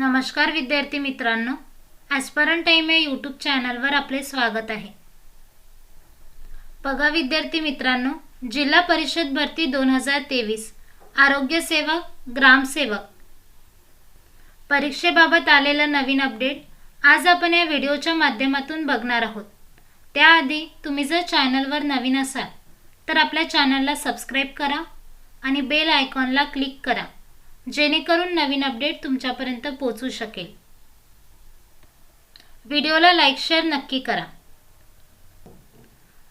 नमस्कार विद्यार्थी मित्रांनो ॲस्परन टाईम या यूट्यूब चॅनलवर आपले स्वागत आहे. बघा विद्यार्थी मित्रांनो जिल्हा परिषद भरती दोन हजार तेवीस आरोग्यसेवक ग्रामसेवक परीक्षेबाबत आलेलं नवीन अपडेट आज आपण या व्हिडिओच्या माध्यमातून बघणार आहोत. त्याआधी तुम्ही जर चॅनलवर नवीन असाल तर आपल्या चॅनलला सबस्क्राईब करा आणि बेल आयकॉनला क्लिक करा. जेणेकरून नवीन अपडेट तुमच्यापर्यंत पोहोचू शकेल. व्हिडिओला लाईक शेअर नक्की करा.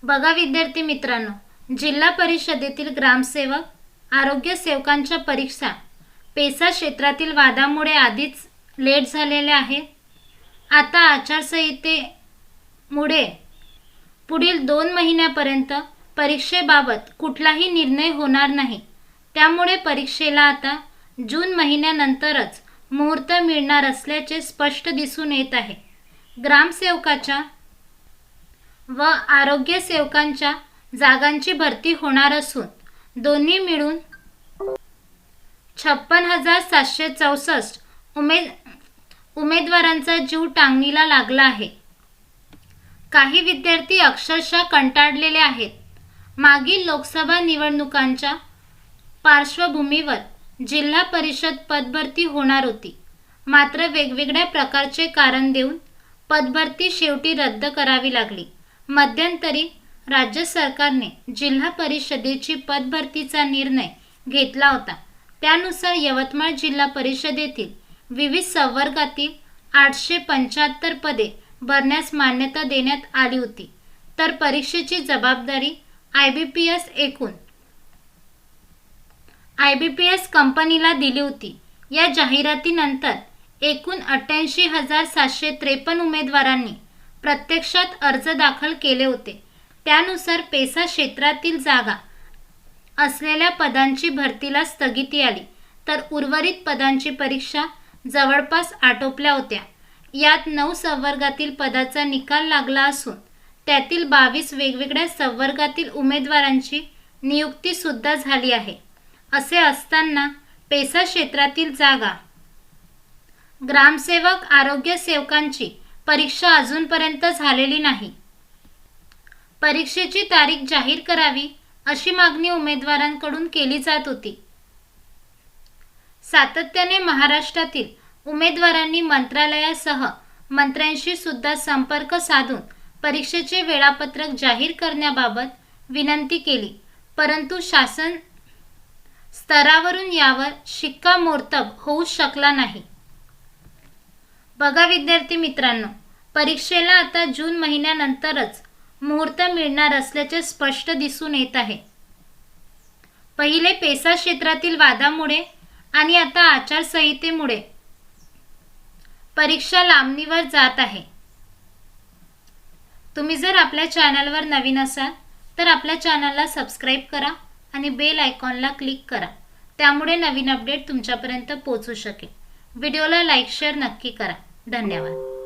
बघा विद्यार्थी मित्रांनो जिल्हा परिषदेतील ग्रामसेवक आरोग्य सेवकांच्या परीक्षा. पेसा क्षेत्रातील वादामुळे आधीच लेट झालेल्या आहेत. आता आचारसंहितेमुळे पुढील दोन महिन्यापर्यंत परीक्षेबाबत कुठलाही निर्णय होणार नाही. त्यामुळे परीक्षेला आता जून महिन्यानंतरच मुहूर्त मिळणार असल्याचे स्पष्ट दिसून येत आहे. ग्रामसेवकाच्या व आरोग्य सेवकांच्या जागांची भरती होणार असून दोन्ही मिळून छप्पन हजार सातशे चौसष्ट उमेद उमेदवारांचा जीव टांगणीला लागला आहे. काही विद्यार्थी अक्षरशः कंटाळलेले आहेत. मागील लोकसभा निवडणुकांच्या पार्श्वभूमीवर जिल्हा परिषद पदभरती होणार होती. मात्र वेगवेगळ्या प्रकारचे कारण देऊन पदभरती शेवटी रद्द करावी लागली. मध्यंतरी राज्य सरकारने जिल्हा परिषदेची पदभरतीचा निर्णय घेतला होता. त्यानुसार यवतमाळ जिल्हा परिषदेतील विविध संवर्गातील आठशे पंच्याहत्तर पदे भरण्यास मान्यता देण्यात आली होती. तर परीक्षेची जबाबदारी आय बी पी एस एकूण आय बी पी एस कंपनीला दिली होती. या जाहिरातीनंतर एकूण अठ्ठ्याऐंशी हजार सातशे त्रेपन्न उमेदवारांनी प्रत्यक्षात अर्ज दाखल केले होते. त्यानुसार पेसा क्षेत्रातील जागा असलेल्या पदांची भरतीला स्थगिती आली. तर उर्वरित पदांची परीक्षा जवळपास आटोपल्या होत्या. यात नऊ संवर्गातील पदाचा निकाल लागला असून त्यातील बावीस वेगवेगळ्या संवर्गातील उमेदवारांची नियुक्तीसुद्धा झाली आहे. असे असताना पेसा क्षेत्रातील जागा. ग्रामसेवक आरोग्य सेवकांची परीक्षा अजूनपर्यंत झालेली नाही. परीक्षेची तारीख जाहीर करावी अशी मागणी उमेदवारांकडून केली जात होती. सातत्याने महाराष्ट्रातील उमेदवारांनी मंत्रालयासह मंत्र्यांशी सुद्धा संपर्क साधून परीक्षेचे वेळापत्रक जाहीर करण्याबाबत विनंती केली परंतु शासन स्तरावरून यावर शिक्कामोर्तब होऊ शकला नाही. बघा विद्यार्थी मित्रांनो परीक्षेला आता जून महिन्यानंतरच मुहूर्त मिळणार असल्याचे स्पष्ट दिसून येत आहे. पहिले पेसा क्षेत्रातील वादामुळे आणि आता आचारसंहितेमुळे परीक्षा लांबणीवर जात आहे. तुम्ही जर आपल्या चॅनलवर नवीन असाल तर आपल्या चॅनलला सबस्क्राईब करा. आणि बेल आयकॉनला क्लिक करा. त्यामुळे नवीन अपडेट तुमच्यापर्यंत पोहोचू शकेल. व्हिडिओला लाईक शेअर नक्की करा. धन्यवाद.